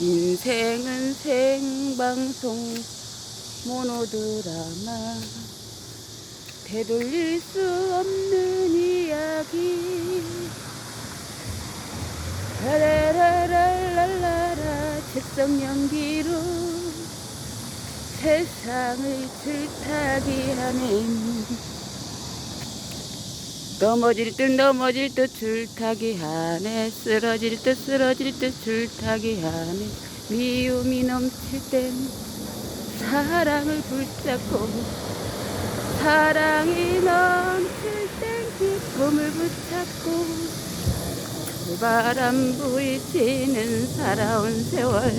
인생은 생방송 모노드라마. 되돌릴 수 없는 이야기. 라라라라라라 책성 연기로 세상을 줄타기 하는 넘어질 듯 넘어질 듯 줄타기 하네 쓰러질 듯 쓰러질 듯 줄타기 하네 미움이 넘칠 땐 사랑을 붙잡고 사랑이 넘칠 땐 기쁨을 붙잡고 바람 부딪히는 살아온 세월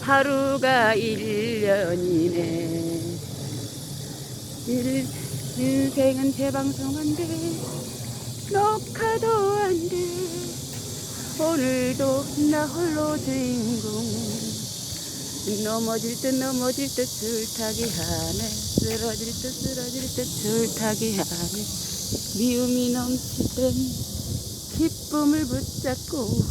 하루가 일년이네. 일, 인생은 재방송한데 녹화도 안 돼. 오늘도 나 홀로 주인공. 넘어질 듯 넘어질 듯 줄타기 하네. 쓰러질 듯 쓰러질 듯 줄타기 하네. 미움이 넘칠 땐 기쁨을 붙잡고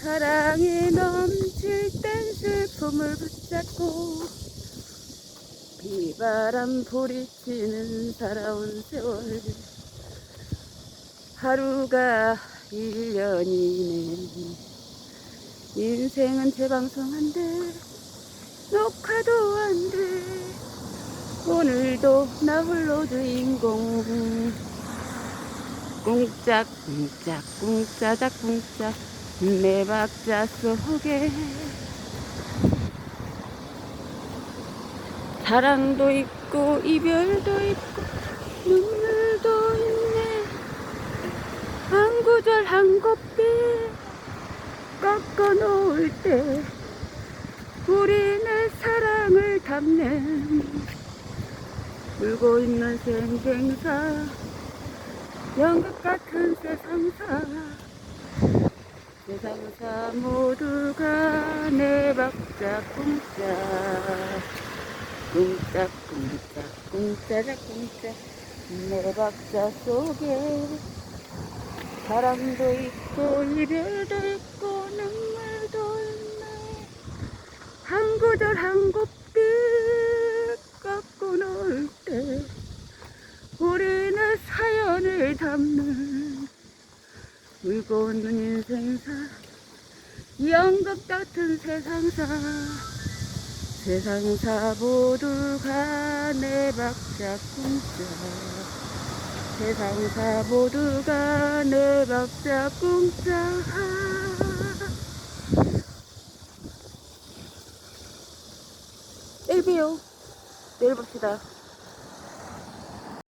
사랑이 넘칠 땐 슬픔을 붙잡고 비바람 부리치는 살아온 세월. 하루가 일년이네. 인생은 재방송 한데 녹화도 안 돼. 오늘도 나 홀로 주인공. 꿍짝 꿍짝 꿍짜작 꿍짝 내 박자 속에 사랑도 있고 이별도 있고 눈물도 있네. 한 구절 한 곱길 꺾어 놓을 때 우리네 사랑을 담는 울고 있는 생생사 연극 같은 세상사. 세상사 모두가 내 박자 꿍짝 꿍짜작 꿍짝 내 박자 속에 사랑도 있고 이별도 있고 눈물도 있네. 한 구절 한 곱빛 깎고 놓을 때 우리는 사연을 담는 울고 웃는 인생사 연극 같은 세상사 세상사 모두가 내 박자 꿍짝 세상사 모두가 내 박자 꿍짝 내일 봬요. 내일 봅시다